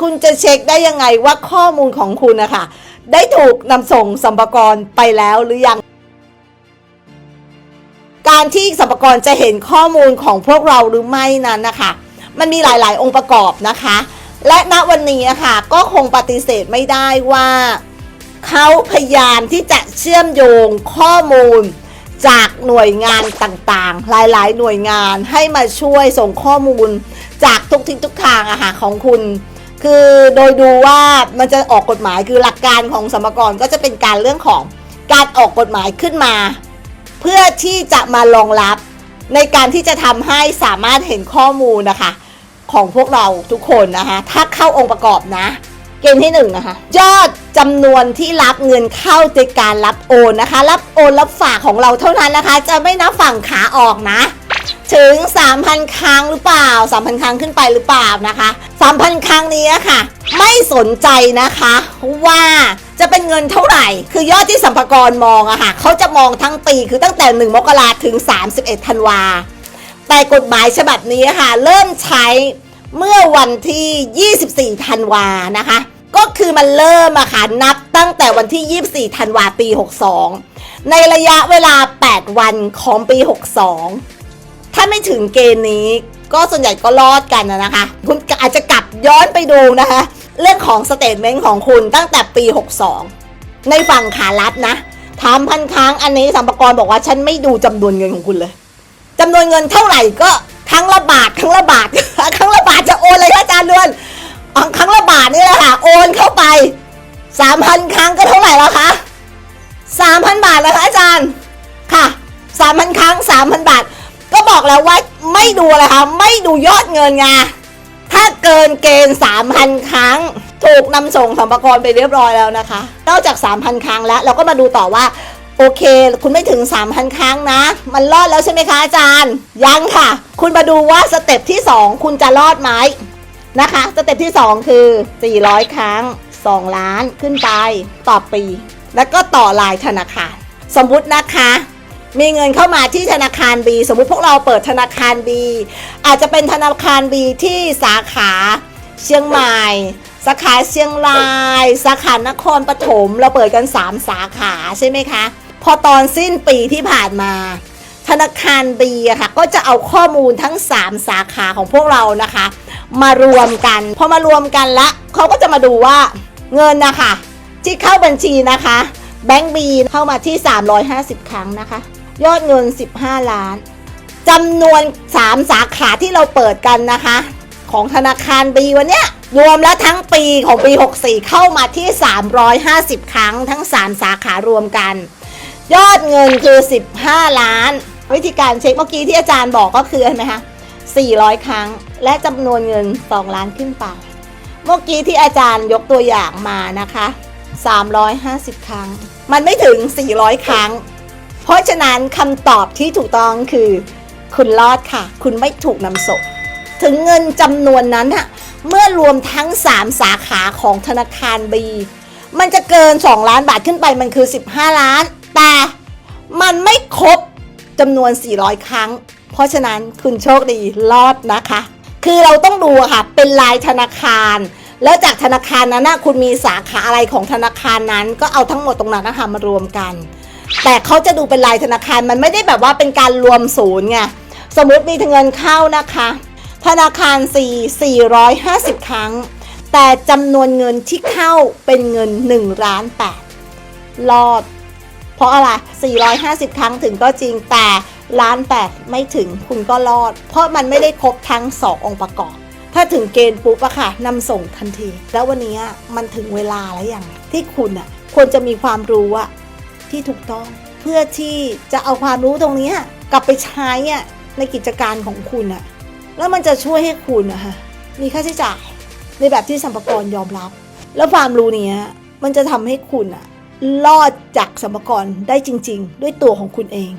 คุณจะเช็คได้ยังไงว่าข้อมูลของคุณนะคะได้ถูกนำส่งสัมภาระไปแล้วหรือยัง การที่สัมภาระจะเห็นข้อมูลของพวกเราหรือไม่นั้นนะคะ มันมีหลาย ๆ องค์ประกอบนะคะ และณวันนี้อะค่ะก็คงปฏิเสธไม่ได้ว่าเขาพยายามที่จะเชื่อมโยงข้อมูลจากหน่วยงานต่างๆ หลายๆ หน่วยงานให้มาช่วยส่งข้อมูลจากทุกทิศทุกทางอะค่ะของคุณ คือโดยดูว่ามันจะออกกฎหมายคือหลักการของสมกรก็จะเป็นการเรื่องของการออกกฎหมายขึ้นมา เพื่อที่จะมารองรับในการที่จะทำให้สามารถเห็นข้อมูลนะคะ ของพวกเราทุกคนนะคะถ้าเข้าองค์ประกอบนะ เกณฑ์ที่หนึ่งนะคะยอดจำนวนที่รับเงินเข้าในการรับโอนนะคะ รับโอนรับฝากของเราเท่านั้นนะคะ จะไม่นับฝั่งขาออกนะ ถึง 3,000 ครั้งหรือเปล่า 3,000 ครั้งขึ้นไปหรือเปล่านะคะ 3,000 ครั้งนี้ค่ะ ไม่สนใจนะคะว่าจะเป็นเงินเท่าไหร่ คือยอดที่สัมภากรมองอะค่ะเขาจะมองทั้งปีคือตั้งแต่ 1 มกราถึง 31 ธันวา แต่กฎหมายฉบับนี้ค่ะ เริ่มใช้เมื่อวันที่ 24 ธันวานะคะ ก็คือมันเริ่มอะค่ะนับตั้งแต่วันที่ 24 ธันวาปี 62 ในระยะเวลา 8 วันของปี 62 ไม่ถึงเกณฑ์นี้ ก็ส่วนใหญ่ก็รอดกันนะคะ คุณอาจจะกลับย้อนไปดูนะคะ เรื่องของสเตทเมนต์ของคุณตั้งแต่ปี 62 ในฝั่งขารับนะถามพันครั้งอันนี้สัมภากระบอกว่าฉันไม่ดูจำนวนเงินของคุณเลยจำนวนเงินเท่าไหร่ก็ครั้งละบาทครั้งละบาทครั้งละบาทจะโอนเลยคะอาจารย์เดือนครั้งละบาทนี่แหละค่ะโอนเข้าไปสามพันครั้งก็เท่าไหร่แล้วคะสามพันบาทแล้วคะอาจารย์ค่ะสามพันครั้งสามพันบาท ก็บอกแล้วว่าไม่ดูอะไรคะไม่ดูยอดเงินไงถ้าเกินเกณฑ์สามพันครั้ง ถูกนำส่งสัมภาระไปเรียบร้อยแล้วนะคะ นอกจาก 3,000 ครั้งแล้ว เราก็มาดูต่อว่า โอเค คุณไม่ถึง 3,000 ครั้งนะ มันรอดแล้วใช่ไหมคะอาจารย์ ยังค่ะ คุณมาดูว่าสเต็ปที่ 2 คุณจะรอดไหมนะคะ สเต็ปที่ 2 คือ 400 ครั้ง 2 ล้านขึ้นไปต่อปี แล้วก็ต่อลายธนาคาร สมมุตินะคะ มีเงินเข้ามาที่ธนาคาร B สมมุติพวกเราเปิดธนาคาร B อาจจะเป็นธนาคาร B ที่สาขาเชียงใหม่ สาขาเชียงราย สาขานครปฐมเราเปิดกัน 3 สาขาใช่ไหมคะ พอตอนสิ้นปีที่ผ่านมา ธนาคาร B อะค่ะ ก็จะเอาข้อมูลทั้ง 3 สาขาของพวกเรานะคะ มารวมกัน พอมารวมกันละเขาก็จะมาดูว่าเงินนะคะที่เข้าบัญชีนะคะแบงก์บีเข้ามาที่ 350 ครั้งนะคะ ยอดเงิน 15 ล้านจำนวน 3 สาขาที่เราเปิดกันนะคะ ของธนาคารบีวันเนี้ยรวมแล้วทั้งปีของปี 64 เข้ามาที่ 350 ครั้งทั้ง 3 สาขารวมกัน ยอดเงินคือ 15 ล้าน วิธีการเช็คเมื่อกี้ที่อาจารย์บอกก็คือเห็นไหมคะ400 ครั้ง และจำนวนเงิน 2 ล้านขึ้นไป เมื่อกี้ที่อาจารย์ยกตัวอย่างมานะคะ 350 ครั้ง มันไม่ถึง 400 ครั้ง เพราะฉะนั้นคำตอบที่ถูกต้องคือ คุณรอดค่ะ คุณไม่ถูกนำส่งถึงเงินจำนวนนั้นอะเมื่อรวมทั้ง 3 สาขาของธนาคาร B มันจะเกิน 2 ล้านบาทขึ้นไปมันคือ 15 ล้าน แต่มันไม่ครบจำนวน 400 ครั้ง เพราะฉะนั้นคุณโชคดีรอดนะคะ คือเราต้องดูค่ะ เป็นลายธนาคาร แล้วจากธนาคารนั้นนะคุณมีสาขาอะไรของธนาคารนั้น ก็เอาทั้งหมดตรงนั้นนะคะมารวมกัน แต่เขาจะดูเป็นลายธนาคารมันไม่ได้แบบว่าเป็นการรวมศูนย์ไงสมมติมีเงินเข้านะคะ ธนาคาร 4 450 ครั้ง แต่จำนวนเงินที่เข้าเป็นเงิน1ล้าน8รอด เพราะอะไร 450 ครั้งถึงก็จริงแต่ล้าน8ไม่ถึงคุณก็รอด เพราะมันไม่ได้ครบทั้ง 2 องค์ประกอบ ถ้าถึงเกณฑ์ปุ๊บอะค่ะนำส่งทันที แล้ววันนี้มันถึงเวลาแล้วอย่างที่คุณอะควรจะมีความรู้อะ ที่ถูกต้อง เพื่อที่จะเอาความรู้ตรงนี้กลับไปใช้ในกิจการของคุณอะแล้วมันจะช่วยให้คุณนะคะมีค่าใช้จ่ายในแบบที่สัมภาระยอมรับ แล้วความรู้นี้มันจะทำให้คุณอะรอดจากสัมภาระได้จริง ๆ ด้วยตัวของคุณเอง